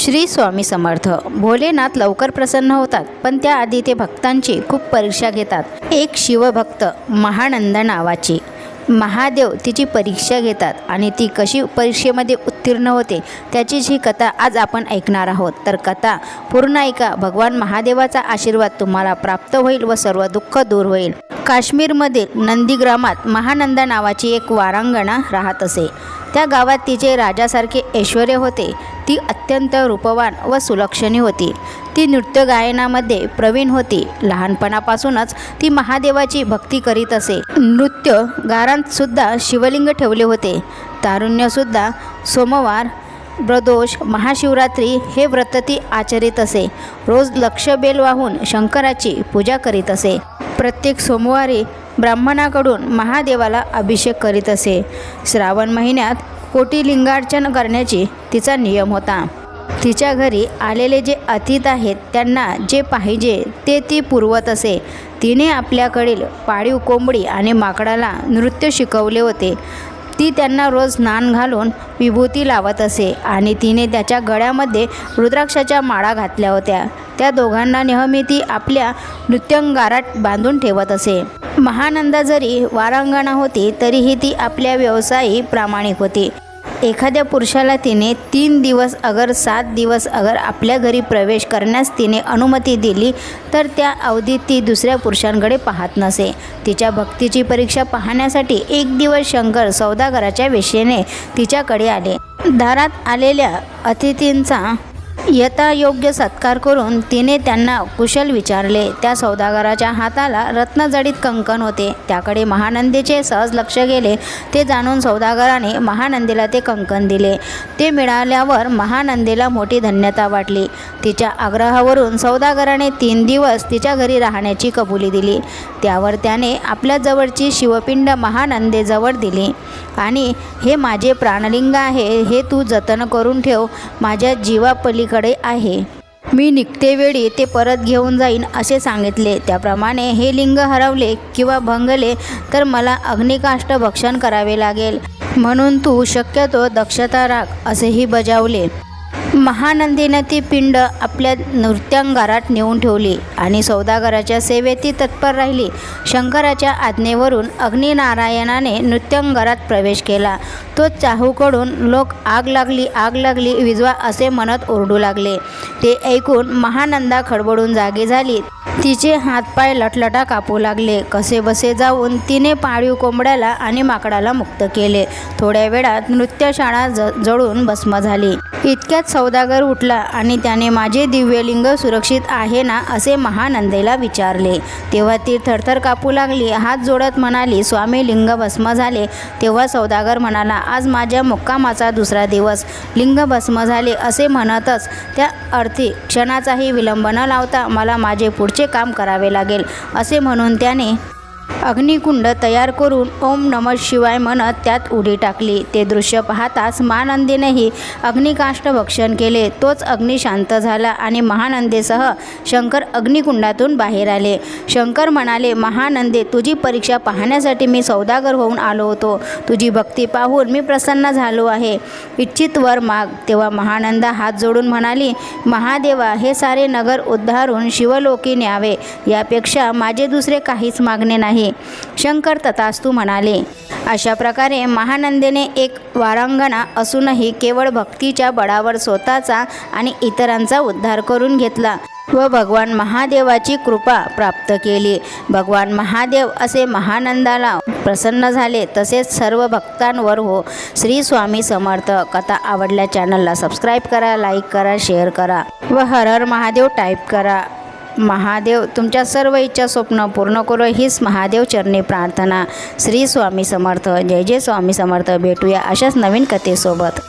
श्री स्वामी समर्थ. भोलेनाथ लवकर प्रसन्न होतात पण त्याआधी ते भक्तांची खूप परीक्षा घेतात. एक शिवभक्त महानंद नावाची. महादेव तिची परीक्षा घेतात आणि ती कशी परीक्षेमध्ये उत्तीर्ण होते. त्याचीच ही कथा आज आपण ऐकणार आहोत तर कथा पूर्ण ऐका. भगवान महादेवाचा आशीर्वाद तुम्हाला प्राप्त होईल व सर्व दुःख दूर होईल. काश्मीरमधील नंदीग्रामात महानंदा नावाची एक वारांगणा राहत असे. त्या गावात तिचे राजासारखे ऐश्वर होते. ती अत्यंत रूपवान व सुलक्षणी होती. ती नृत्य गायनामध्ये प्रवीण होती. लहानपणापासूनच ती महादेवाची भक्ती करीत असे. नृत्य गारांतसुद्धा शिवलिंग ठेवले होते. तारुण्यसुद्धा सोमवार प्रदोष महाशिवरात्री हे व्रत ती आचरित असे. रोज लक्ष बेल वाहून शंकराची पूजा करीत असे. प्रत्येक सोमवारी ब्राह्मणाकडून महादेवाला अभिषेक करीत असे. श्रावण महिन्यात कोटी लिंगार्चन करण्याची तिचा नियम होता. तिच्या घरी आलेले जे अतिथ आहेत त्यांना जे पाहिजे ते ती पुरवत असे. तिने आपल्याकडील पाळीव कोंबडी आणि माकडाला नृत्य शिकवले होते. ती त्यांना रोज स्नान घालून विभूती लावत असे आणि तिने त्याच्या गळ्यामध्ये रुद्राक्षाच्या माळा घातल्या होत्या. त्या दोघांना नेहमी ती आपल्या नृत्यंगारात बांधून ठेवत असे. महानंदा जरी वारांगणा होती तरीही ती आपल्या व्यवसायी प्रामाणिक होती. एखाद्या पुरुषाला तिने तीन दिवस अगर सात दिवस अगर आपल्या घरी प्रवेश करण्यास तिने अनुमती दिली तर त्या अवधीत ती दुसऱ्या पुरुषांकडे पाहत नसे. तिच्या भक्तीची परीक्षा पाहण्यासाठी एक दिवस शंकर सौदागराच्या वेशेने तिच्याकडे आले. दारात आलेल्या अतिथींचा यथायोग्य सत्कार करून तिने त्यांना कुशल विचारले. त्या सौदागराच्या हाताला रत्नजडीत कंकण होते. त्याकडे महानंदीचे सहज लक्ष गेले. ते जाणून सौदागराने महानंदीला ते कंकण दिले. ते मिळाल्यावर महानंदीला मोठी धन्यता वाटली. तिच्या आग्रहावरून सौदागराने तीन दिवस तिच्या घरी राहण्याची कबुली दिली. त्यावर त्याने आपल्या जवळची शिवपिंड महानंदेजवळ दिली. आणि हे माझे प्राणलिंग आहे. हे तू जतन करून ठेव. माझ्या जीवापली माझ्याकडे आहे. मी निघतेवेळी ते परत घेऊन जाईन असे सांगितले. त्याप्रमाणे हे लिंग हरवले किंवा भंगले तर मला अग्निकाष्ट भक्षण करावे लागेल. म्हणून तू शक्यतो दक्षता राख असेही बजावले. महानंदीनं ती पिंड आपल्या नृत्यांगारात नेऊन ठेवली आणि सौदागराच्या सेवेत ती तत्पर राहिली. शंकराच्या आज्ञेवरून अग्निनारायणाने नृत्यांगारात प्रवेश केला. तो चाहूकडून लोक आग लागली आग लागली विजवा असे म्हणत ओरडू लागले. ते ऐकून महानंदा खडबडून जागी झाली. तिचे हातपाय लटलटा कापू लागले. कसे बसे जाऊन तिने पाळीव कोंबड्याला आणि माकडाला मुक्त केले. थोड्या वेळात नृत्यशाळा ज जळून भस्म झाली. इतक्यात सौदागर उठला आणि त्याने माझे दिव्यलिंग सुरक्षित आहे ना असे महानंदेला विचारले. तेव्हा ती थरथर कापू लागली हात जोडत म्हणाली स्वामी लिंग भस्म झाले. तेव्हा सौदागर म्हणाला आज माझ्या मुक्कामाचा दुसरा दिवस. लिंग भस्म झाले असे म्हणतच त्या अर्थी क्षणाचाही विलंब न लावता मला माझे पुढचे काम करावे लागेल असे म्हणून त्याने अग्निकुंड तयार करून ओम नम शिवाय म्हणत त्यात उडी टाकली. ते दृश्य पाहताच महानंदीनेही अग्निकाष्ट भक्षण केले. तोच अग्नी शांत झाला आणि महानंदेसह शंकर अग्निकुंडातून बाहेर आले. शंकर म्हणाले महानंदे तुझी परीक्षा पाहण्यासाठी मी सौदागर होऊन आलो होतो. तुझी भक्ती पाहून मी प्रसन्न झालो आहे. इच्छित वर माग. तेव्हा महानंदा हात जोडून म्हणाली महादेवा हे सारे नगर उद्धारून शिवलोकी न्यावे. यापेक्षा माझे दुसरे काहीच मागणे नाही. शंकर तथास्तू म्हणाले अशा प्रकारे महानंदेने एक वारांगणा असूनही केवळ भक्तीच्या बळावर स्वतःचा आणि इतरांचा उद्धार करून घेतला व भगवान महादेवाची कृपा प्राप्त केली. भगवान महादेव असे महानंदाला प्रसन्न झाले तसेच सर्व भक्तांवर हो. श्री स्वामी समर्थ. कथा आवडल्या चॅनलला सबस्क्राईब करा लाईक करा शेअर करा व हर हर महादेव टाईप करा. महादेव तुमच्या सर्व इच्छा स्वप्न पूर्ण करो हीच महादेव चरणी प्रार्थना. श्री स्वामी समर्थ. जय जय स्वामी समर्थ. भेटूया अशाच नवीन कथेसोबत.